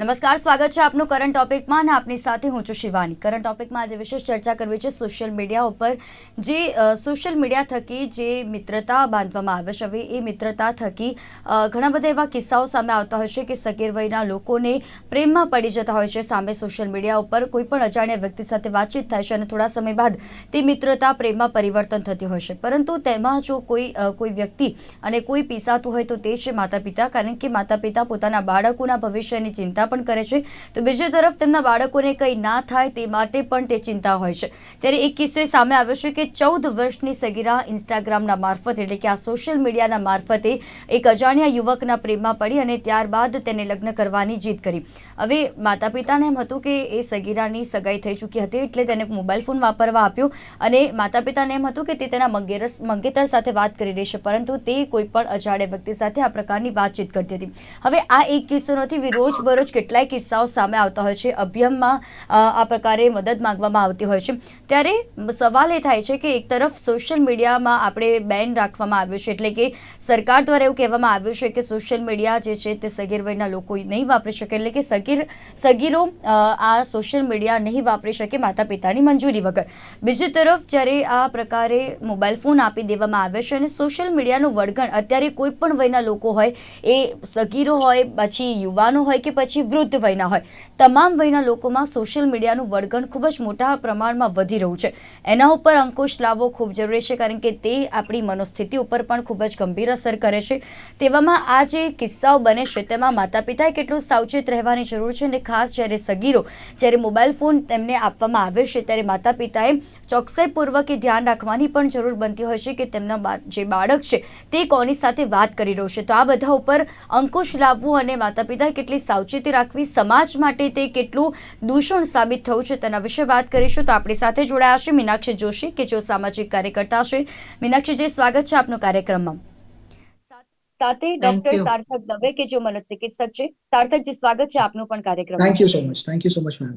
નમસ્કાર, સ્વાગત છે આપનું કરંટ ટોપિકમાં અને આપની સાથે હું છું શિવાની. કરંટ ટોપિકમાં આજે વિશેષ ચર્ચા કરવી છે સોશિયલ મીડિયા ઉપર. જે સોશિયલ મીડિયા થકી જે મિત્રતા બાંધવામાં આવે છે, હવે એ મિત્રતા થકી ઘણા બધા એવા કિસ્સાઓ સામે આવતા હોય છે કે સગીર વયના લોકોને પ્રેમમાં પડી જતા હોય છે સામે સોશિયલ મીડિયા ઉપર. કોઈ પણ અજાણ્યા વ્યક્તિ સાથે વાતચીત થાય છે અને થોડા સમય બાદ તે મિત્રતા પ્રેમમાં પરિવર્તન થતી હોય છે. પરંતુ તેમાં જો કોઈ કોઈ વ્યક્તિ અને કોઈ પીસાતું હોય તો તે છે માતા પિતા કારણ કે માતા પિતા પોતાના બાળકોના ભવિષ્યની ચિંતા પણ કરે છે. તો બીજી તરફ તેમના બાળકોને કંઈ ના થાય તે માટે પણ તે ચિંતા હોય છે. ત્યારે એક કિસ્સો સામે આવ્યો છે કે ચૌદ વર્ષની સગીરા ઇન્સ્ટાગ્રામના મારફતે એટલે કે આ સોશિયલ મીડિયાના મારફતે એક અજાણ્યા યુવકના પ્રેમમાં પડી અને ત્યારબાદ તેને લગ્ન કરવાની જીત કરી. હવે માતા પિતાને એમ હતું કે એ સગીરાની સગાઈ થઈ ચૂકી હતી એટલે તેને મોબાઈલ ફોન વાપરવા આપ્યો અને માતા પિતાને એમ હતું કે તે તેના મંગેરસ, મંગેતર સાથે વાત કરી રહેશે પરંતુ તે કોઈ પણ અજાણ્યા વ્યક્તિ સાથે આ પ્રકારની વાતચીત કરતી હતી. હવે આ એક કિસ્સો નથી રોજબરોજ કેટલાય કિસ્સાઓ સામે આવતા હોય છે. અભિયમમાં આ પ્રકારે મદદ માંગવામાં આવતી હોય છે. ત્યારે સવાલ એ થાય છે કે એક તરફ સોશિયલ મીડિયામાં આપણે બેન રાખવામાં આવ્યું છે, એટલે કે સરકાર દ્વારા એવું કહેવામાં આવ્યું છે કે સોશિયલ મીડિયા જે છે તે સગીર વયના લોકો નહીં વાપરી શકે, એટલે કે સગીર, સગીરો આ સોશિયલ મીડિયા નહીં વાપરી શકે માતા પિતાની મંજૂરી વગર. બીજી તરફ જ્યારે આ પ્રકારે મોબાઈલ ફોન આપી દેવામાં આવે છે અને સોશિયલ મીડિયાનું વળગણ અત્યારે કોઈ પણ વયના લોકો હોય, એ સગીરો હોય, પછી યુવાનો હોય કે પછી વૃદ્ધ વયના હોય. તમામ વયના લોકોમાં સોશિયલ મીડિયાનું વળગણ ખૂબ જ મોટા પ્રમાણમાં વધી રહ્યું છે. એના ઉપર અંકુશ લાવવો ખૂબ જરૂરી છે, કારણ કે તે આપણી મનોસ્થિતિ ઉપર પણ ખૂબ જ ગંભીર અસર કરે છે. તેવામાં આ જે કિસ્સાઓ બને છે, તેમાં માતા પિતાએ કેટલું સાવચેત રહેવાની જરૂર છે અને ખાસ જ્યારે સગીરો, જ્યારે મોબાઈલ ફોન તેમને આપવામાં આવે છે, ત્યારે માતા પિતાએ ચોકસાઈપૂર્વક ધ્યાન રાખવાની પણ જરૂર બનતી હોય છે કે તેમના જે બાળક છે, તે કોની સાથે વાત કરી રહ્યું છે. તો આ બધા ઉપર અંકુશ લાવવું અને માતા પિતાએ કેટલી સાવચેતી રાખવી સમાજ માટે તે કેટલું દૂષણ સાબિત થયું છે તેના વિશે વાત કરીશું. તો આપણી સાથે જોડાયા છે મીનાક્ષી જોશી કે જો સામાજિક કાર્યકર્તા છે. મીનાક્ષીજી સ્વાગત છે આપનું કાર્યક્રમમાં. સાથે ડોક્ટર સાર્થક દવે કે જો મનોચિકિત્સક છે. સાર્થકજી સ્વાગત છે આપનું પણ કાર્યક્રમ thank you so much thank you so much ma'am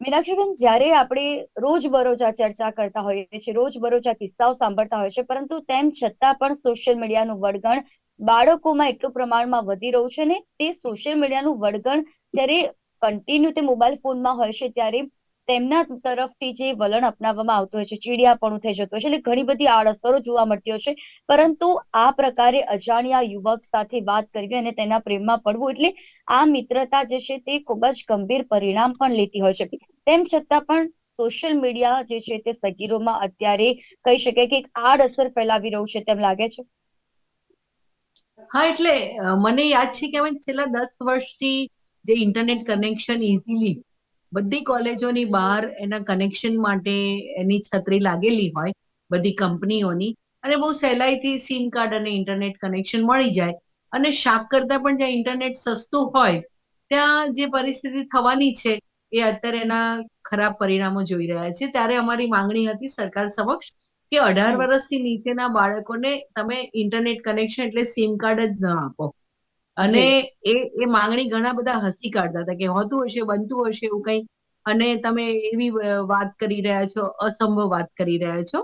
Minakshiben જ્યારે આપણે રોજ બરોજ ચર્ચા કરતા હોઈએ છીએ રોજ બરોજા કિસ્સાઓ સાંભળતા હોય છે પરંતુ તેમ છતાં પણ સોશિયલ મીડિયાનું વળગણ બાળકોમાં એટલું પ્રમાણમાં વધી રહ્યું છે ને તે સોશિયલ મીડિયાનું વળગણ જ્યારે કન્ટિન્યુ તે મોબાઈલ ફોનમાં હોય છે ત્યારે તેમના તરફથી જે વલણ અપનાવવામાં આવતું હોય છે, ચીડિયાપણું થઈ જતું હોય છે, એટલે ઘણી બધી આડઅસરો જોવા મળતી હોય છે. પરંતુ આ પ્રકારે અજાણ્યા યુવક સાથે વાત કરવી અને તેના પ્રેમમાં પડવું એટલે આ મિત્રતા જે છે તે ખૂબ જ ગંભીર પરિણામ પણ લેતી હોય છે. તેમ છતાં પણ સોશિયલ મીડિયા જે છે તે સગીરોમાં અત્યારે કહી શકાય કે એક આડઅસર ફેલાવી રહ્યું છે તેમ લાગે છે. હા, એટલે મને યાદ છે કે છેલ્લા દસ વર્ષથી જે ઇન્ટરનેટ કનેક્શન ઇઝીલી બધી કોલેજોની બહાર એના કનેક્શન માટે એની છત્રી લાગેલી હોય, બધી કંપનીઓની, અને બહુ સહેલાઈથી સિમ કાર્ડ અને ઇન્ટરનેટ કનેક્શન મળી જાય. અને શાક કરતા પણ જ્યાં ઇન્ટરનેટ સસ્તું હોય, ત્યાં જે પરિસ્થિતિ થવાની છે, એ અત્યારે એના ખરાબ પરિણામો જોઈ રહ્યા છે. ત્યારે અમારી માંગણી હતી સરકાર સમક્ષ કે અઢાર. વર્ષથી નીચેના બાળકોને તમે ઇન્ટરનેટ કનેક્શન એટલે સિમ કાર્ડ જ ન આપો. અને એ એ માંગણી ઘણા બધા હસી કાઢતા હતા કે હોતું હશે બનતું હશે એવું કંઈ. અને તમે એવી વાત કરી રહ્યા છો અસંભવ વાત કરી રહ્યા છો.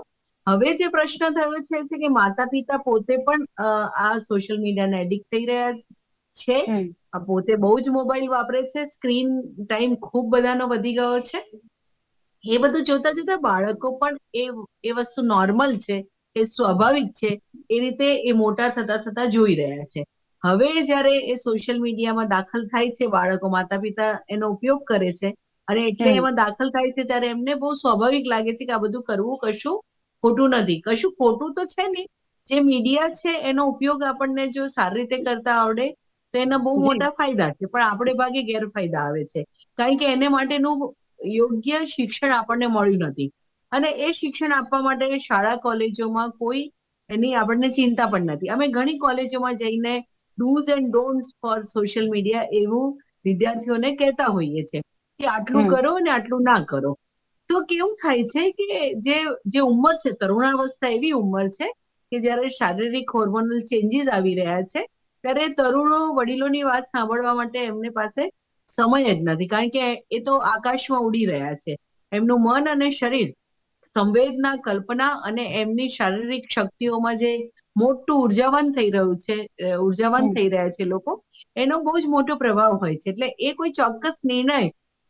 હવે જે પ્રશ્ન થયો છે છે કે માતા પિતા પોતે પણ આ સોશિયલ મીડિયાને એડિક્ટ થઈ રહ્યા છે. પોતે બહુ જ મોબાઈલ વાપરે છે. સ્ક્રીન ટાઈમ ખૂબ બધાનો વધી ગયો છે. એ બધું જોતા જોતા બાળકો પણ એ એ વસ્તુ નોર્મલ છે એ સ્વાભાવિક છે એ રીતે એ મોટા થતા થતા જોઈ રહ્યા છે. હવે જ્યારે એ સોશિયલ મીડિયામાં દાખલ થાય છે બાળકો માતા પિતા એનો ઉપયોગ કરે છે અને એટલે એમાં દાખલ થાય છે ત્યારે એમને બહુ સ્વાભાવિક લાગે છે કે આ બધું કરવું કશું ખોટું નથી. કશું ખોટું તો છે નહીં. જે મીડિયા છે એનો ઉપયોગ આપણને જો સારી રીતે કરતા આવડે તો એના બહુ મોટા ફાયદા છે. પણ આપણે ભાગે ગેરફાયદા આવે છે. કારણ કે એને માટેનું યોગ્ય શિક્ષણ આપણને મળ્યું નથી. અને એ શિક્ષણ આપવા માટે શાળા કોલેજોમાં કોઈ એની આપણને ચિંતા પણ નથી. અમે ઘણી કોલેજોમાં જઈને do's and don'ts for social media એવું વિદ્યાર્થીઓને કહેતા હોઈએ છે કે આટલું કરો અને આટલું ના કરો. તો કેવું થાય છે કે જે જે ઉંમર છે તરુણાવસ્થા એવી ઉંમર છે કે જ્યારે શારીરિક હોર્મોનલ ચેન્જીસ આવી રહ્યા છે ત્યારે તરુણો વડીલોની વાત સાંભળવા માટે એમની પાસે સમય જ નથી. કારણ કે એ તો આકાશમાં ઉડી રહ્યા છે. એમનું મન અને શરીર, સંવેદના, કલ્પના અને એમની શારીરિક શક્તિઓમાં જે મોટું ઉર્જાવાન થઈ રહ્યું છે ઉર્જાવાન થઈ રહ્યા છે લોકો, એનો બહુ જ મોટો પ્રભાવ હોય છે. એટલે એ કોઈ ચોક્કસ નિર્ણય,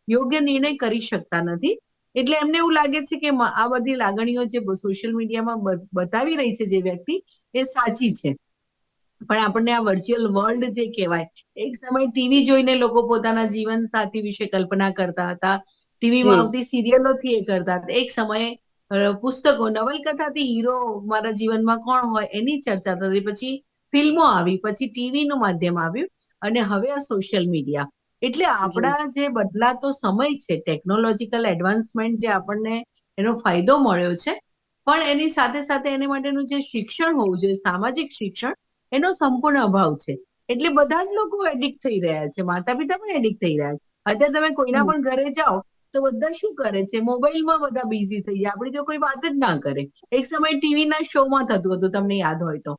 યોગ્ય નિર્ણય કરી શકતા નથી. એટલે એમને એવું લાગે છે કે આ બધી લાગણીઓ જે સોશિયલ મીડિયામાં બતાવી રહી છે જે વ્યક્તિ, એ સાચી છે. પણ આપણને આ વર્ચ્યુઅલ વર્લ્ડ જે કહેવાય એક સમય ટીવી જોઈને લોકો પોતાના જીવન સાથી વિશે કલ્પના કરતા હતા. ટીવીમાં આવતી સિરિયલોથી એ કરતા હતા. એક સમયે પુસ્તકો નવલકથાથી હીરો મારા જીવનમાં કોણ હોય એની ચર્ચા થતી. પછી ફિલ્મો આવી પછી ટીવી નું માધ્યમ આવ્યું અને હવે આ સોશિયલ મીડિયા એટલે આપણા જે બદલાતો સમય છે ટેકનોલોજીકલ એડવાન્સમેન્ટ જે આપણને એનો ફાયદો મળ્યો છે પણ એની સાથે સાથે એને માટેનું જે શિક્ષણ હોવું જોઈએ સામાજિક શિક્ષણ એનો સંપૂર્ણ અભાવ છે. એટલે બધા જ લોકો એડિક્ટ થઈ રહ્યા છે. માતા પિતા પણ એડિક્ટ થઈ રહ્યા છે. અત્યારે તમે કોઈના પણ ઘરે જાઓ તો બધા શું કરે છે? મોબાઈલમાં બધા બિઝી થઈ જાય આપણી જો કોઈ વાત જ ના કરે. એક સમય ટીવી ના શોમાં થતું હતું તમને યાદ હોય તો.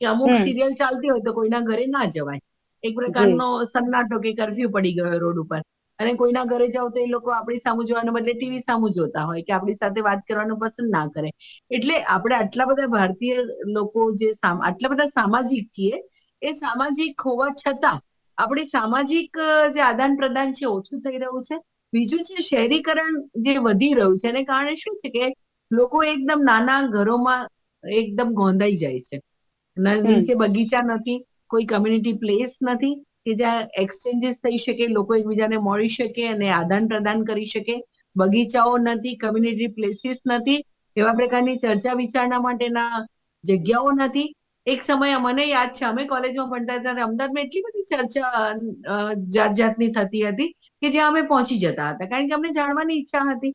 કે અમુક સિરિયલ ચાલતી હોય તો કોઈના ઘરે ના જવાય. એક પ્રકારનો સન્નાટો કે કરફ્યુ પડી ગયો રોડ ઉપર. અને કોઈના ઘરે જાવ તો એ લોકો આપણી સામુ જોવાને બદલે ટીવી સામુ જોતા હોય કે આપણી સાથે વાત કરવાનું પસંદ ના કરે. એટલે આપણે આટલા બધા ભારતીય લોકો જે આટલા બધા સામાજિક છીએ એ સામાજિક હોવા છતાં આપણી સામાજિક જે આદાન પ્રદાન છે ઓછું થઈ રહ્યું છે. બીજું છે શહેરીકરણ જે વધી રહ્યું છે એને કારણે શું છે કે લોકો એકદમ નાના ઘરોમાં એકદમ ગોંધાઈ જાય છે. નીચે બગીચા નથી કોઈ કમ્યુનિટી પ્લેસ નથી. કે જ્યાં એક્સચેન્જીસ થઈ શકે, લોકો એકબીજાને મળી શકે અને આદાન પ્રદાન કરી શકે. બગીચાઓ નથી કમ્યુનિટી પ્લેસીસ નથી, એવા પ્રકારની ચર્ચા વિચારણા માટેના જગ્યાઓ નથી. એક સમય મને યાદ છે, અમે કોલેજમાં ભણતા ત્યારે અમદાવાદમાં એટલી બધી ચર્ચા જાત જાતની થતી હતી કે જ્યાં અમે પહોંચી જતા હતા. કારણ કે અમને જાણવાની ઈચ્છા હતી.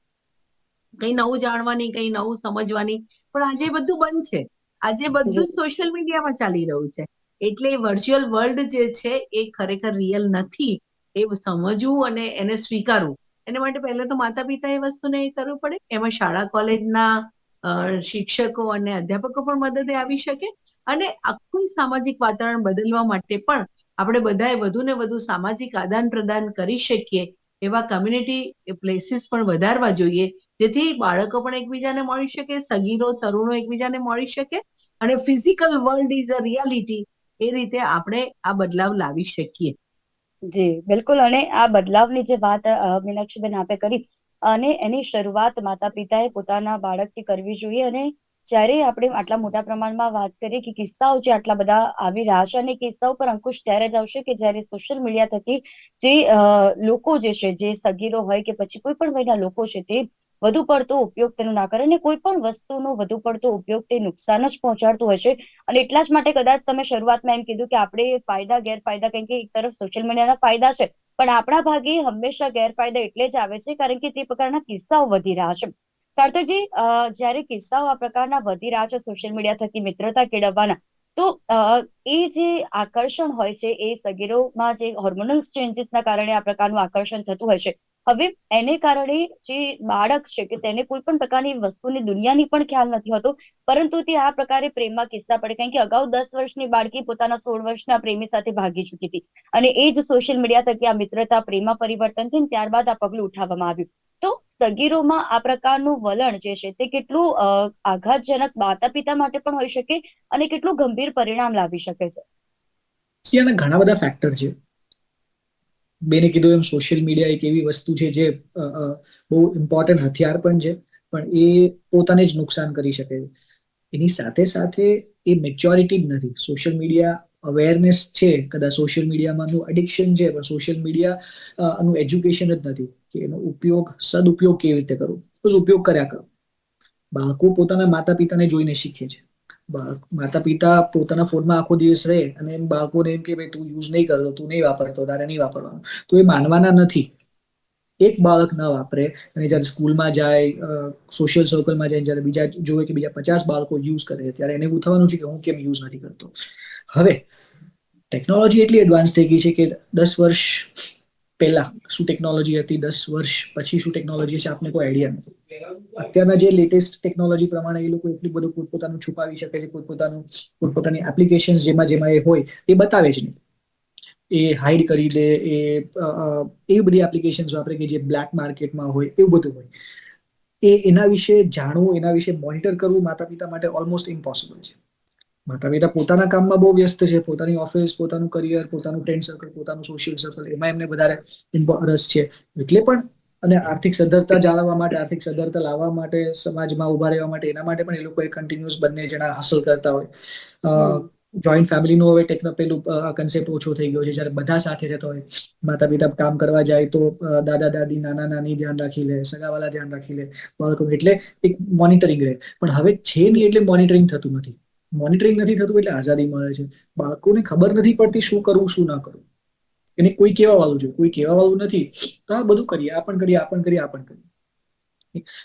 કઈ નવું જાણવાની, કઈ નવું સમજવાની. પણ આજે બધું બંધ છે. આજે બધું સોશિયલ મીડિયામાં ચાલી રહ્યું છે. એટલે વર્ચ્યુઅલ વર્લ્ડ જે છે એ ખરેખર રિયલ નથી. એ સમજવું અને એને સ્વીકારવું. એના માટે પહેલા તો માતા પિતા એ વસ્તુને એ કરવું પડે. એમાં શાળા કોલેજના શિક્ષકો અને અધ્યાપકો પણ મદદે આવી શકે અને આખું સામાજિક વાતાવરણ બદલવા માટે પણ આપણે બધાએ વધુ ને વધુ સામાજિક આદાન પ્રદાન કરી શકીએ એવા કમ્યુનિટી પ્લેસીસ પણ વધારવા જોઈએ. જેથી બાળકો પણ એકબીજાને મળી શકે, સગીરો, તરુણો એકબીજાને મળી શકે અને physical world is a reality એ રીતે આપણે આ બદલાવ લાવી શકીએ. જી, બિલકુલ. અને આ બદલાવની જે વાત મીનાક્ષીબેન આપે કરી, અને એની શરૂઆત માતા પિતાએ પોતાના બાળકથી કરવી જોઈએ. અને જ્યારે આપણે આટલા મોટા પ્રમાણમાં વાત કરીએ કે કિસ્સાઓ જે આટલા બધા આવી રહ્યા છે અને કિસ્સાઓ પર અંકુશ ત્યારે જ આવશે કે જ્યારે સોશિયલ મીડિયા થકી જે લોકો જે છે, જે સગીરો હોય કે પછી કોઈ પણ વયના લોકો છે તે વધુ પડતો ઉપયોગ તેનો ના કરે અને કોઈ પણ વસ્તુનો વધુ પડતો ઉપયોગ તે નુકસાન જ પહોંચાડતું છે અને એટલા જ માટે કદાચ તમે શરૂઆતમાં એમ કીધું કે આપણે ફાયદા, ગેરફાયદા કેમ કે એક તરફ સોશિયલ મીડિયાના ફાયદા છે, પણ આપણા ભાગે હંમેશા ગેરફાયદા એટલે જ આવે છે કારણ કે તે પ્રકારના કિસ્સાઓ વધી રહ્યા છે. સાર્થકજી જ્યારે કિસ્સાઓ આ પ્રકારના વધી રહ્યા છે સોશિયલ મીડિયા થકી મિત્રતા કેળવવાના, તો એ જે આકર્ષણ હોય છે એ સગીરોમાં જે હોર્મોનલ ચેન્જીસના કારણે આ પ્રકારનું આકર્ષણ થતું હોય છે. હવે એને કારણે જે બાળક છે કે તેને કોઈ પણ પ્રકારની વસ્તુની દુનિયાની પણ ખ્યાલ નથી હોતો, પરંતુ તે આ પ્રકારે પ્રેમમાં કિસ્સા પડે. કારણ કે અગાઉ દસ વર્ષની બાળકી પોતાના સોળ વર્ષના પ્રેમી સાથે ભાગી ચૂકી હતી. અને એ જ સોશિયલ મીડિયા થકી આ મિત્રતા પ્રેમમાં પરિવર્તન થઈને ત્યારબાદ આ પગલું ઉઠાવવામાં આવ્યું. તો સગીરોમાં આ પ્રકારનું વલણ જે છે તે કેટલું આઘાતજનક માતા પિતા માટે પણ હોઈ શકે અને કેટલું ગંભીર પરિણામ લાવી શકે છે. ઘણા બધા ફેક્ટર છે. બેને કીધું એમ સોશિયલ મીડિયા એક એવી વસ્તુ છે જે બહુ ઇમ્પોર્ટન્ટ હથિયાર પણ છે, પણ એ પોતાને જ નુકસાન કરી શકે છે. એની સાથે સાથે એ મેચ્યોરિટી જ નથી. સોશિયલ મીડિયા અવેરનેસ છે, કદાચ સોશિયલ મીડિયામાંનું એડિક્શન છે, પણ સોશિયલ મીડિયા નું એજ્યુકેશન જ નથી કે એનો ઉપયોગ સદુપયોગ કેવી રીતે કરવો? બસ ઉપયોગ કર્યા કરો. બાળકો પોતાના માતા પિતાને જોઈને શીખે છે. માતા પિતા પોતાના ફોનમાં આખો દિવસ રહે અને એમ બાળકોને એમ કે ભાઈ, તું યુઝ નહીં કરતો, તું નહીં વાપરતો, તારે નહીં વાપરવાનું. તો એ માનવાના નથી. એક બાળક ન વાપરે અને જ્યારે સ્કૂલમાં જાય સોશિયલ સર્કલમાં જાય, જ્યારે બીજા જોવે કે બીજા પચાસ બાળકો યુઝ કરે ત્યારે એને એવું થવાનું છે કે હું કેમ યુઝ નથી કરતો. હવે ટેકનોલોજી એટલી એડવાન્સ થઈ ગઈ છે કે દસ વર્ષ પહેલા શું ટેકનોલોજી હતી, દસ વર્ષ પછી શું ટેકનોલોજી છે આપને કોઈ આઈડિયા નથી. અત્યારના જે લેટેસ્ટ ટેકનોલોજી પ્રમાણે એ લોકો એટલું બધું પોતપોતાનું છુપાવી શકે છે, પોતપોતાનું, પોતપોતાની એપ્લિકેશન જેમાં જેમાં એ હોય, એ બતાવે જ નહીં એ હાઈડ કરી દે, એ એવી બધી એપ્લિકેશન્સ વાપરે કે જે બ્લેક માર્કેટમાં હોય, એવું બધું હોય. એ એના વિશે જાણવું, એના વિશે મોનિટર કરવું માતા પિતા માટે ઓલમોસ્ટ ઇમ્પોસિબલ છે. માતા પિતા પોતાના કામમાં બહુ વ્યસ્ત છે, પોતાની ઓફિસ પોતાનું કરિયર પોતાનું ફ્રેન્ડ સર્કલ પોતાનું સોશિયલ સર્કલ એમાં એમને વધારે રસ છે. એટલે પણ અને આર્થિક સદ્ધરતા જાળવવા માટે, આર્થિક સદ્ધરતા લાવવા માટે, સમાજમાં ઊભા રહેવા માટે, એના માટે પણ એ લોકોએ કન્ટિન્યુઅસ બંને જણા હાંસલ કરતા હોય. જોઈન્ટ ફેમિલીનું હવે ટેકનો પેલું કન્સેપ્ટ ઓછો થઈ ગયો છે. જ્યારે બધા સાથે રહેતા હોય માતા પિતા કામ કરવા જાય તો દાદા દાદી નાના નાની ધ્યાન રાખી લે, સગાવાલા ધ્યાન રાખી લે, બાળકો, એટલે એક મોનિટરિંગ રહે. પણ હવે છે નહીં એટલે મોનિટરિંગ થતું નથી. મોનિટરિંગ નથી થતું એટલે આઝાદી મળે છે. બાળકોને ખબર નથી પડતી શું કરવું, શું ના કરવું. એને કોઈ કહેવા વાળું જોઈએ કોઈ કહેવા વાળું નથી. તો આ બધું કરીએ, આ પણ કરીએ, આ પણ કરીએ, આ પણ કરીએ.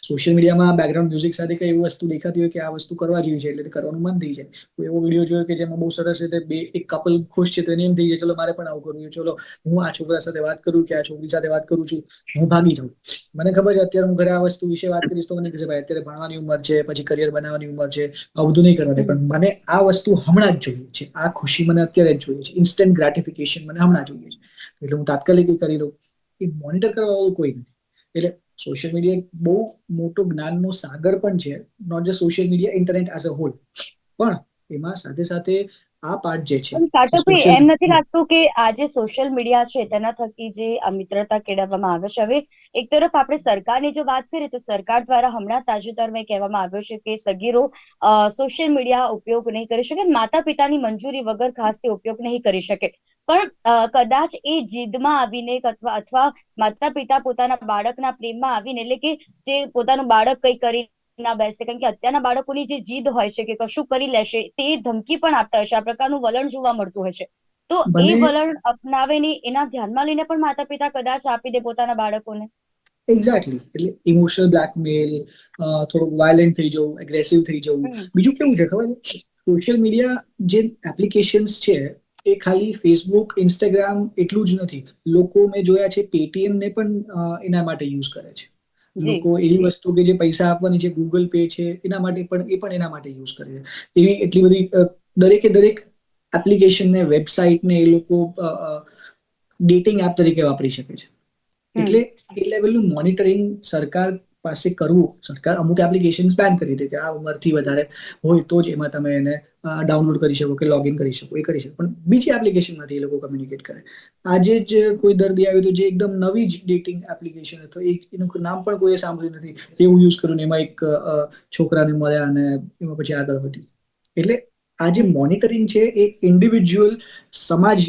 સોશિયલ મીડિયામાં બેકગ્રાઉન્ડ મ્યુઝિક સાથે કઈ એવી વસ્તુ દેખાતી હોય કે આ વસ્તુ કરવા જેવી છે, એટલે કરવાનું મન થઈ જાય. કોઈ એવો વીડિયો જોયો કે જેમાં બહુ સરસ રીતે બે, એક કપલ ખુશ છે, તો એને એમ થઈ જાય, ચલો, મારે પણ આવું કરવું ચલો, હું આ છોકરા સાથે વાત કરું કે આ છોકરી સાથે વાત કરું છું, હું ભાગી જાઉં. મને ખબર છે, અત્યારે હું ઘરે આ વસ્તુ વિશે વાત કરીશ તો મને કહેશે, ભાઈ, અત્યારે ભણવાની ઉંમર છે, પછી કરિયર બનાવવાની ઉંમર છે, આવું બધું નહીં કરવા દે પણ મને આ વસ્તુ હમણાં જ જોઈએ છે. આ ખુશી મને અત્યારે જ જોઈએ છે. ઇન્સ્ટન્ટ ગ્રેટિફિકેશન મને હમણાં જોઈએ છે. એટલે હું તાત્કાલિક કરી લઉં. એ મોનિટર કરવા કોઈ નથી. એટલે સોશિયલ મીડિયા એક બહુ મોટો જ્ઞાનનો સાગર પણ છે not just social media internet as a whole પણ એમાં સાથે સાથે આ પાર્ટ જે છે એમ નથી લાગતું કે આ જે સોશિયલ મીડિયા છે તેના થકી જે મિત્રતા કેળવવામાં આવે છે. હવે એક તરફ આપણે સરકારની જો વાત કરીએ તો સરકાર દ્વારા હમણાં તાજેતરમાં કહેવામાં આવ્યું છે કે સગીરો સોશિયલ મીડિયા ઉપયોગ નહીં કરી શકે માતા પિતાની મંજૂરી વગર ખાસ તે ઉપયોગ નહીં કરી શકે. પણ કદાચ એ જીદમાં આવીને અથવા અથવા માતા પિતા પોતાના બાળકના પ્રેમમાં આવીને એટલે કે જે પોતાનું બાળક કંઈ કરી ના બેસે કારણ કે અત્યારના બાળકોની જે જીદ હોય છે કે કશું કરી લેશે તે ધમકી પણ આપતા હશે આ પ્રકારનું વલણ જોવા મળતું હોય છે. તો એ વલણ અપનાવે ને એના ધ્યાનમાં લઈને પણ માતા પિતા કદાચ આપી દે પોતાના બાળકોને. એક્ઝેક્ટલી એટલે ઇમોશનલ બ્લેકમેલ થોડુંક વાયલેન્ટ થઈ જવું એગ્રેસિવ થઈ જવું. બીજું કેવું છે ખબર છે? સોશિયલ મીડિયા જે એપ્લિકેશન્સ છે એ ખાલી ફેસબુક ઇન્સ્ટાગ્રામ એટલું જ નથી. લોકો મેં જોયા છે પેટીએમ ને પણ એના માટે યુઝ કરે છે. લોકો એવી વસ્તુ કે જે પૈસા આપવાની છે ગૂગલ પે છે એના માટે પણ એ પણ એના માટે યુઝ કરે છે. એવી એટલી બધી દરેકે દરેક એપ્લિકેશન ને વેબસાઇટ ને એ લોકો ડેટિંગ એપ તરીકે વાપરી શકે છે. એટલે એ લેવલનું મોનિટરિંગ સરકાર પાસે કરવું સરકાર અમુક એપ્લિકેશન્સ બેન કરી દે કે આ ઉંમરથી વધારે હોય તો જ એમાં તમે એને ડાઉનલોડ કરી શકો કે લોગિન કરી શકો, એ કરી શકો. પણ બીજી એપ્લિકેશનમાંથી એ લોકો કમ્યુનિકેટ કરે. આજે જ કોઈ દર્દી આવ્યો તો જે એકદમ નવી જ ડેટિંગ એપ્લિકેશન એક એનું નામ પણ કોઈએ સાંભળ્યું નથી, એવું યુઝ કર્યું ને એમાં એક છોકરાને મળ્યા અને એમાં પછી આગળ વધી. એટલે આ જે મોનિટરિંગ છે એ ઇન્ડિવિજ્યુઅલ સમાજ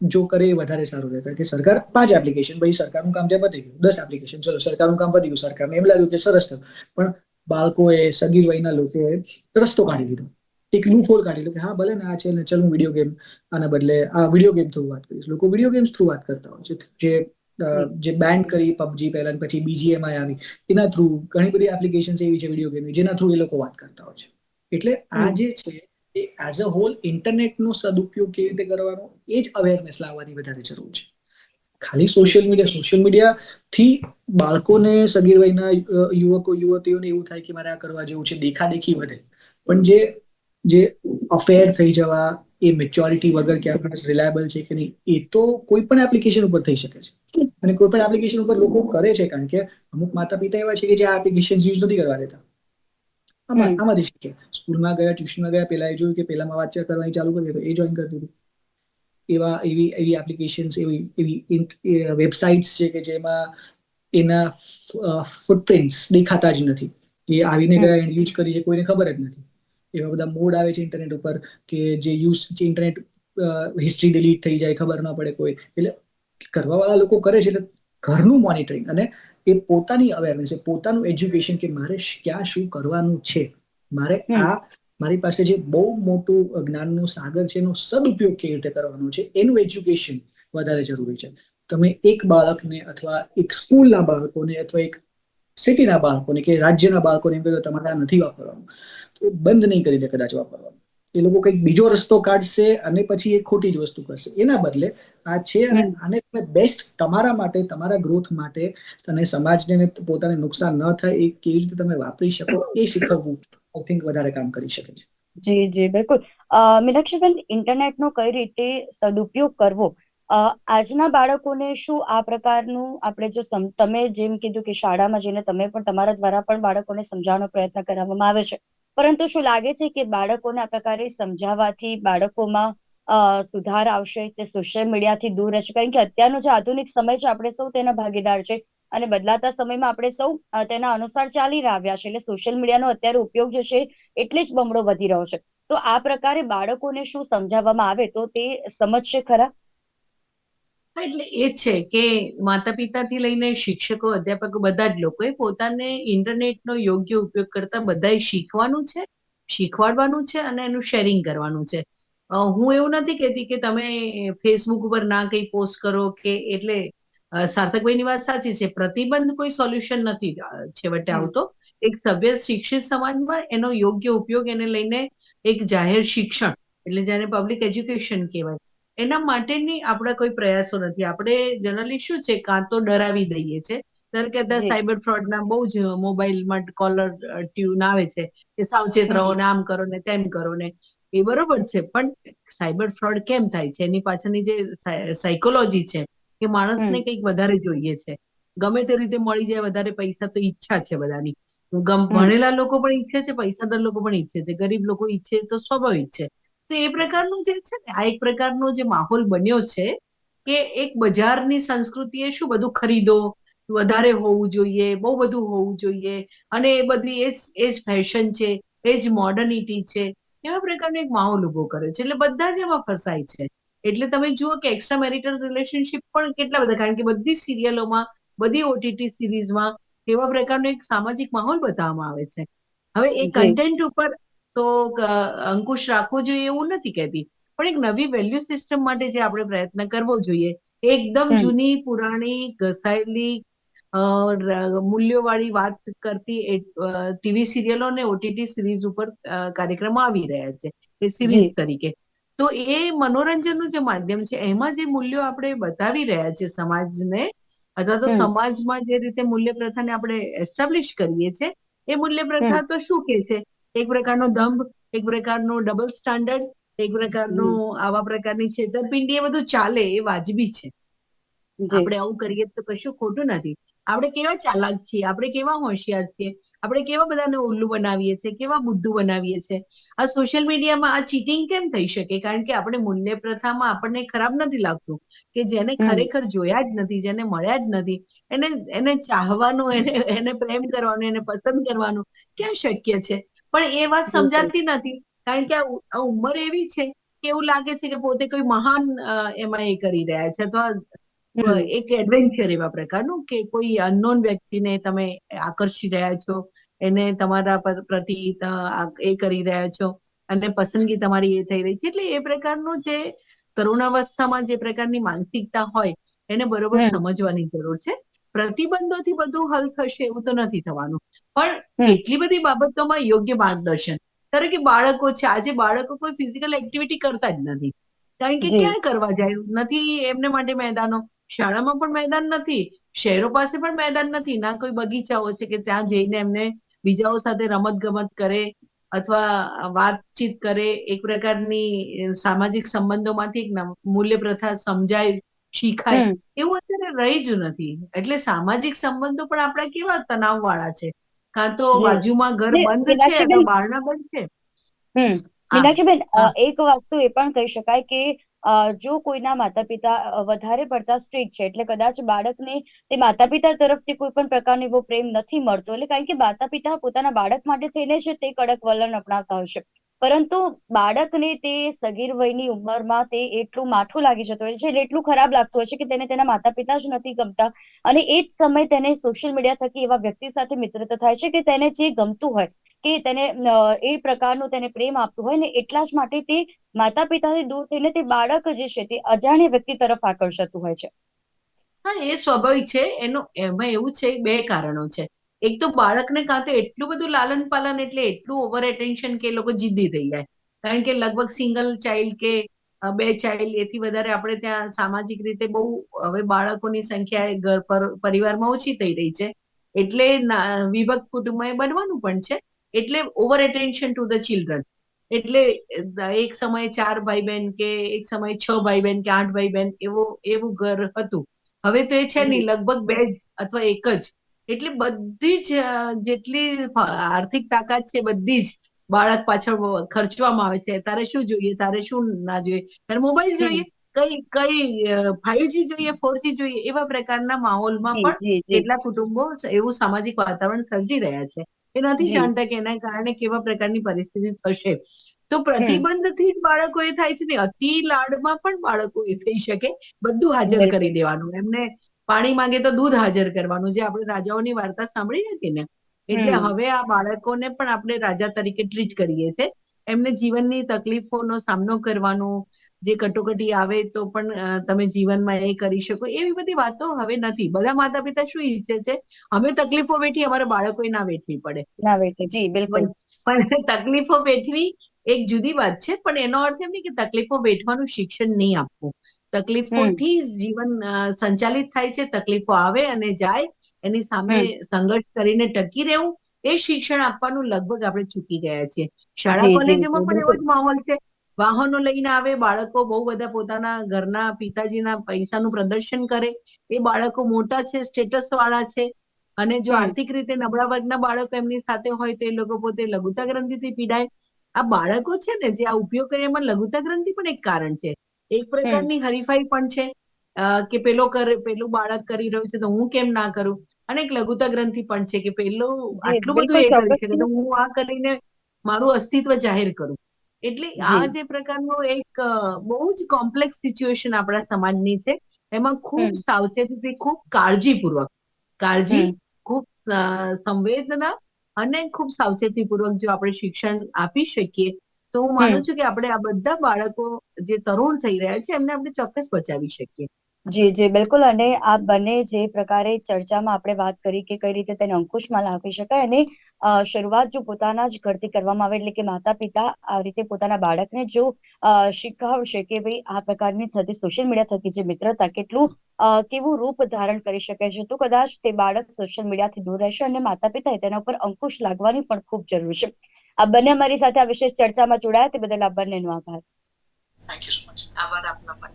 જો કરે એ વધારે સારું રહે. કારણ કે સરકાર પાંચ એપ્લિકેશન ભાઈ સરકારનું કામ ત્યાં પતી ગયું. દસ એપ્લિકેશન ચલો સરકારનું કામ પતી ગયું, સરકારને એમ લાગ્યું કે સરસ થયું. પણ બાળકોએ સગીર વયના લોકોએ રસ્તો કાઢી લીધો. એક લૂપહોલ કાઢી. લો કે હા ભલે ને આ છે ને ચલ હું વીડિયો ગેમ આના બદલે આ વીડિયો ગેમ થ્રુ વાત કરીશ. લોકો વીડિયો ગેમ્સ થ્રુ વાત કરતા હોય છે. જે જે બેન કરી પબજી પહેલા પછી બીજીએમઆઈ આવી એના થ્રુ ઘણી બધી એપ્લિકેશન એવી છે વીડિયો ગેમની જેના થ્રુ એ લોકો વાત કરતા હોય છે. એટલે આ જે છે એ એઝ અ હોલ ઇન્ટરનેટનો સદુપયોગ કેવી રીતે કરવાનો એ જ અવેરનેસ લાવવાની વધારે જરૂર છે. ખાલી સોશિયલ મીડિયા સોશિયલ મીડિયાથી બાળકોને સગીર વયના યુવકો યુવતીઓને એવું થાય કે મારે આ કરવા જેવું છે દેખાદેખી વધે. પણ જે જે અફેર થઈ જવા એ મેચ્યોરિટી વગર કે પણ રિલાયબલ છે કે નહીં એ તો કોઈ પણ એપ્લિકેશન ઉપર થઈ શકે છે. અને કોઈ પણ એપ્લિકેશન ઉપર લોકો કરે છે કારણ કે અમુક માતા પિતા એવા છે કે જે આ એપ્લિકેશન યુઝ નથી કરવા દેતા. આમાં આમાંથી શીખે. સ્કૂલમાં ગયા ટ્યુશનમાં ગયા પેલા એ જોયું કે પેલામાં વાંચા કરવાની ચાલુ કરી તો એ જોઈન કરી દીધું. એવા એવી એવી એપ્લિકેશન્સ એવી એવી વેબસાઇટ્સ છે કે જેમાં એના ફૂટપ્રિન્ટ્સ દેખાતા જ નથી. એ આવીને ગયા ગયા યુઝ કરી છે કોઈને ખબર જ નથી. એવા બધા મોડ આવે છે ઇન્ટરનેટ ઉપર કે જે યુઝ જે ઇન્ટરનેટ હિસ્ટ્રી ડિલીટ થઈ જાય ખબર ન પડે કોઈ. એટલે કરવાવાળા લોકો કરે છે એટલે ઘરનું મોનિટરિંગ અને એ પોતાની અવેરનેસ એ પોતાનું એજ્યુકેશન કે મારે ક્યાં શું કરવાનું છે. મારે આ મારી પાસે જે બહુ મોટું જ્ઞાનનું સાગર છે એનો સદુપયોગ કેવી રીતે કરવાનો છે એનું એજ્યુકેશન વધારે જરૂરી છે. તમે એક બાળકને અથવા એક સ્કૂલના બાળકોને અથવા એક સિટીના બાળકોને કે રાજ્યના બાળકોને એમ કહ્યું તમારે આ નથી વાપરવાનું. તો બંધ નહીં કરી દે કદાચ વાપરવાનું. એ લોકો કંઈક બીજો રસ્તો કાઢશે અને પછી એ ખોટી જ વસ્તુ કરશે. એના બદલે આ છે અને આને તમે બેસ્ટ તમારા માટે, તમારા ગ્રોથ માટે અને સમાજને પોતાને નુકસાન ન થાય એ કેવી રીતે તમે વાપરી શકો એ શીખવવું આઈ થિંક વધારે કામ કરી શકે છે. જી જી, બિલકુલ. મીનાક્ષીબેન ઇન્ટરનેટનો કઈ રીતે સદુપયોગ કરવો અ, આજના બાળકોને શું આ પ્રકારનું આપણે જો તમે જેમ કીધું કે શાળામાં જઈને તમે પણ તમારા દ્વારા પણ બાળકોને સમજાવવાનો પ્રયત્ન કરવામાં આવે છે. પરંતુ શું લાગે છે કે બાળકોને આ પ્રકારે સમજાવવાથી બાળકોમાં અ, સુધાર આવશે તે સોશિયલ મીડિયાથી દૂર રહેશે? કારણ કે અત્યારનો જે આધુનિક સમય છે આપણે સૌ તેના ભાગીદાર છે અને બદલાતા સમયમાં આપણે સૌ તેના અનુસાર ચાલી રહ્યા છે એટલે સોશિયલ મીડિયાનો અત્યારે ઉપયોગ જે છે એટલે જ બમણો વધી રહ્યો છે. તો આ પ્રકારે બાળકોને શું સમજાવવામાં આવે તો તે સમજશે ખરા? એટલે એ જ છે કે માતા પિતાથી લઈને શિક્ષકો અધ્યાપકો બધા જ લોકોએ પોતાને ઇન્ટરનેટનો યોગ્ય ઉપયોગ કરતા બધાએ શીખવાનું છે શીખવાડવાનું છે અને એનું શેરિંગ કરવાનું છે. હું એવું નથી કહેતી કે તમે ફેસબુક ઉપર ના કંઈ પોસ્ટ કરો કે એટલે સાર્થકભાઈની વાત સાચી છે. પ્રતિબંધ કોઈ સોલ્યુશન નથી છેવટે આવતો. એક સભ્ય શિક્ષિત સમાજમાં એનો યોગ્ય ઉપયોગ એને લઈને એક જાહેર શિક્ષણ એટલે જેને પબ્લિક એજ્યુકેશન કહેવાય. એના માટેની આપણા કોઈ પ્રયાસો નથી. આપણે જનરલી શું છે કાં તો ડરાવી દઈએ છે. ધારો કે અત્યારે. સાયબર ફ્રોડના બહુ જ મોબાઈલમાં કોલર ટ્યુન આવે છે કે સાવચેત રહો ને આમ કરો ને તેમ કરો ને. એ બરોબર છે પણ સાયબર ફ્રોડ કેમ થાય છે? એની પાછળની જે સાયકોલોજી છે કે માણસને કંઈક વધારે જોઈએ છે. ગમે તે રીતે મળી જાય વધારે પૈસા તો ઈચ્છા છે બધાની. ગમ ભણેલા લોકો પણ ઈચ્છે છે પૈસાદાર લોકો પણ ઈચ્છે છે. ગરીબ લોકો ઈચ્છે તો સ્વાભાવિક છે. તો એ પ્રકારનું જે છે ને આ એક પ્રકારનો જે માહોલ બન્યો છે કે એક બજારની સંસ્કૃતિએ શું બધું ખરીદો વધારે હોવું જોઈએ બહુ બધું હોવું જોઈએ અને એ બધી એ જ એ જ ફેશન છે એ જ મોડર્નિટી છે એવા પ્રકારનો એક માહોલ ઊભો કર્યો છે. એટલે બધા જ એમાં ફસાય છે. એટલે તમે જુઓ કે એક્સ્ટ્રા મેરિટલ રિલેશનશિપ પણ કેટલા બધા કારણ કે બધી સિરિયલોમાં બધી ઓટીટી સિરીઝમાં એવા પ્રકારનો એક સામાજિક માહોલ બતાવવામાં આવે છે. હવે એ કન્ટેન્ટ ઉપર તો અંકુશ રાખવો જોઈએ એવું નથી કહેતી. પણ એક નવી વેલ્યુ સિસ્ટમ માટે જે આપણે પ્રયત્ન કરવો જોઈએ એકદમ. જૂની પુરાણી ઘસાયેલી મૂલ્યોવાળી વાત કરતી ટીવી સિરિયલો અને ઓટીટી સિરીઝ ઉપર કાર્યક્રમ આવી રહ્યા છે એ સિરીઝ તરીકે. તો એ મનોરંજનનું જે માધ્યમ છે એમાં જે મૂલ્યો આપણે બતાવી રહ્યા છે સમાજને અથવા તો સમાજમાં જે રીતે મૂલ્ય પ્રથાને આપણે એસ્ટાબ્લિશ કરીએ છીએ એ મૂલ્ય પ્રથા તો શું કે છે? એક પ્રકારનો દંભ એક પ્રકારનો ડબલ સ્ટાન્ડર્ડ એક પ્રકારનો આવા પ્રકારની છેતરપિંડી એ બધું ચાલે એ વાજબી છે. આપણે આવું કરીએ તો કશું ખોટું નથી. આપણે કેવા ચાલાક છીએ? આપણે કેવા હોશિયાર છીએ? આપણે કેવા બધાને ઉલ્લુ બનાવીએ છીએ? કેવા બુદ્ધુ બનાવીએ છીએ? આ સોશિયલ મીડિયામાં આ ચીટિંગ કેમ થઈ શકે? કારણ કે આપણે મૂલ્ય પ્રથામાં આપણને ખરાબ નથી લાગતું કે જેને ખરેખર જોયા જ નથી જેને મળ્યા જ નથી એને એને ચાહવાનું એને એને પ્રેમ કરવાનું એને પસંદ કરવાનું ક્યાં શક્ય છે? પણ એ વાત સમજાતી નથી. કારણ કે આ ઉંમર એવી છે કે એવું લાગે છે કે પોતે કોઈ મહાન એમાં એ કરી રહ્યા છે. અથવા એક એડવેન્ચર એવા પ્રકારનું કે કોઈ અનનોન વ્યક્તિને તમે આકર્ષી રહ્યા છો. એને તમારા પર પ્રતિ એ કરી રહ્યા છો. અને પસંદગી તમારી એ થઈ રહી છે. એટલે એ પ્રકારનું જે તરુણાવસ્થામાં જે પ્રકારની માનસિકતા હોય એને બરોબર સમજવાની જરૂર છે. પ્રતિબંધોથી બધું હલ થશે એવું તો નથી થવાનું. પણ એટલી બધી બાબતોમાં યોગ્ય માર્ગદર્શન. ધારો કે બાળકો છે આજે બાળકો કોઈ ફિઝિકલ એક્ટિવિટી કરતા જ નથી. કારણ કે. ક્યાં કરવા જાય? નથી એમને માટે મેદાનો? શાળામાં પણ મેદાન નથી. શહેરો પાસે પણ મેદાન નથી. ના કોઈ બગીચાઓ છે કે ત્યાં જઈને એમને બીજાઓ સાથે રમત ગમત કરે અથવા વાતચીત કરે. એક પ્રકારની સામાજિક સંબંધોમાંથી એક મૂલ્ય પ્રથા સમજાય શીખાય. એવું અત્યારે રહી જ નથી. એટલે સામાજિક સંબંધો પણ આપણા કેવા તણાવ વાળા છે? કાં તો બાજુમાં ઘર બંધ છે મીનાક્ષીબેન બારણા બંધ છે? હમ. મીનાક્ષીબેન એક વસ્તુ એ પણ કહી શકાય કે જો કોઈના માતા પિતા વધારે પડતા સ્ટ્રીક છે એટલે કદાચ બાળકને તે માતા પિતા તરફથી કોઈ પણ પ્રકારનો એવો પ્રેમ નથી મળતો. એટલે કારણ કે માતા પિતા પોતાના બાળક માટે થઈને છે તે કડક વલણ અપનાવતા હોય છે. પરંતુ બાળકને તે સગીર વયની ઉંમરમાં તે એટલું માઠું લાગી જતું હોય છે, એટલે એટલું ખરાબ લાગતું હોય છે કે તેને તેના માતા પિતા જ નથી ગમતા. અને એ જ સમય તેને સોશિયલ મીડિયા થકી એવા વ્યક્તિ સાથે મિત્રતા થાય છે કે તેને જે ગમતું હોય, કે તેને એ પ્રકારનું તેને પ્રેમ આપતું હોય ને એટલા જ માટે તે માતા પિતાથી દૂર થઈને તે બાળક જે છે તે અજાણ્યા વ્યક્તિ તરફ આકર્ષાતું હોય છે. હા, એ સ્વાભાવિક છે. એનો, એમાં એવું છે, બે કારણો છે. એક તો બાળકને કાં તો એટલું બધું લાલન પાલન એટલે એટલું ઓવર એટેન્શન કે એ લોકો જિદ્દી થઈ જાય. કારણ કે લગભગ સિંગલ ચાઇલ્ડ કે બે ચાઇલ્ડ એથી વધારે આપણે ત્યાં સામાજિક રીતે બહુ હવે બાળકોની સંખ્યા ઘર પર પરિવારમાં ઓછી થઈ રહી છે. એટલે વિભક્ત કુટુંબમાં એ બનવાનું પણ છે. એટલે over attention to the children એટલે એક સમયે ચાર ભાઈ બહેન કે એક સમયે છ ભાઈ બહેન કે આઠ ભાઈ બહેન એવો એવું ઘર હતું. હવે તો એ છે નહીં. લગભગ બે જ અથવા એક જ એટલે બધી જ જેટલી આર્થિક તાકાત છે બધી જ બાળક પાછળ ખર્ચવામાં આવે છે. તારે શું જોઈએ? તારે શું ના જોઈએ? તારે મોબાઈલ જોઈએ? કઈ કઈ ફાઈવજી જોઈએ ફોરજી જોઈએ એવા પ્રકારના માહોલમાં પણ જી કુટુંબો એવું સામાજિક વાતાવરણ સર્જી રહ્યા છે. એ નથી જાણતા કે એના કારણે કેવા પ્રકારની પરિસ્થિતિ થશે. તો પ્રતિબંધથી જ બાળકો એ થાય છે ને અતિ લાડમાં પણ બાળકો એ થઈ શકે. બધું હાજર કરી દેવાનું. એમને પાણી માંગે તો દૂધ હાજર કરવાનું જે આપણે રાજાઓની વાર્તા સાંભળી હતી ને? એટલે હવે આ બાળકોને પણ આપણે રાજા તરીકે ટ્રીટ કરીએ છે. એમને જીવનની તકલીફોનો સામનો કરવાનો જે કટોકટી આવે તો પણ તમે જીવનમાં એ કરી શકો એવી બધી વાતો હવે નથી. બધા માતા પિતા શું ઈચ્છે છે? અમે તકલીફો વેઠી અમારા બાળકોએ ના વેઠવી પડે. ના વેઠે. જી બિલકુલ. પણ તકલીફો વેઠવી એક જુદી વાત છે પણ એનો અર્થ એમ નહીં કે તકલીફો વેઠવાનું શિક્ષણ નહીં આપવું. તકલીફોથી જીવન સંચાલિત થાય છે તકલીફો આવે અને જાય એની સામે સંઘર્ષ કરીને ટકી રહેવું એ શિક્ષણ આપવાનું લગભગ આપણે ચૂકી ગયા છીએ. શાળા કોલેજોમાં પણ એવો જ માહોલ છે. વાહનો લઈને આવે બાળકો બહુ બધા પોતાના ઘરના પિતાજીના પૈસાનું પ્રદર્શન કરે. એ બાળકો મોટા છે સ્ટેટસ વાળા છે. અને જો આર્થિક રીતે નબળા વર્ગના બાળકો એમની સાથે હોય તો એ લોકો પોતે લઘુતા ગ્રંથિથી પીડાય. આ બાળકો છે ને જે આ ઉપયોગ કરે એમાં લઘુતા ગ્રંથિ પણ એક કારણ છે. એક પ્રકારની હરીફાઈ પણ છે કે પેલો કરે પેલું બાળક કરી રહ્યું છે તો હું કેમ ના કરું? અને એક લઘુતા ગ્રંથિ પણ છે કે પેલો આટલું બધું એ બિલકુલ છે તો હું આ કરીને મારું અસ્તિત્વ જાહેર કરું. એટલે આ જે પ્રકારનો એક બહુ જ કોમ્પ્લેક્સ સિચ્યુએશન આપણા સમાજની છે એમાં ખૂબ સાવચેતીથી ખૂબ કાળજીપૂર્વક કાળજી ખૂબ સંવેદના અને ખૂબ સાવચેતીપૂર્વક જો આપણે શિક્ષણ આપી શકીએ તો હું માનું છું કે આપણે આ બધા બાળકો જે તરુણ થઈ રહ્યા છે એમને આપણે ચોક્કસ બચાવી શકીએ. જી જી બિલકુલ. અને આ બંને જે પ્રકારે ચર્ચામાં આપણે વાત કરી કે કઈ રીતે તેને અંકુશમાં લાવી શકાય અને શરૂઆત જો પોતાના જ ઘરથી કરવામાં આવે એટલે કે માતા પિતા આ રીતે પોતાના બાળકને જો શીખવશે કે ભાઈ આ પ્રકારની થતી સોશિયલ મીડિયા થકી જે મિત્રતા કેટલું કેવું રૂપ ધારણ કરી શકે છે તો કદાચ તે બાળક સોશિયલ મીડિયાથી દૂર રહેશે અને માતા પિતાએ તેના ઉપર અંકુશ લાગવાની પણ ખૂબ જરૂર છે. આ બંને અમારી સાથે આ વિશેષ ચર્ચામાં જોડાયા તે બદલ આ બંનેનો આભાર. થેન્ક યુ સો મચ આભાર આપનો પણ.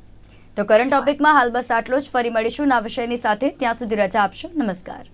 તો કરંટ ટોપિકમાં હાલ બસ આટલો જ. ફરી મળીશું ના વિષયની સાથે. ત્યાં સુધી રજા આપશો. નમસ્કાર.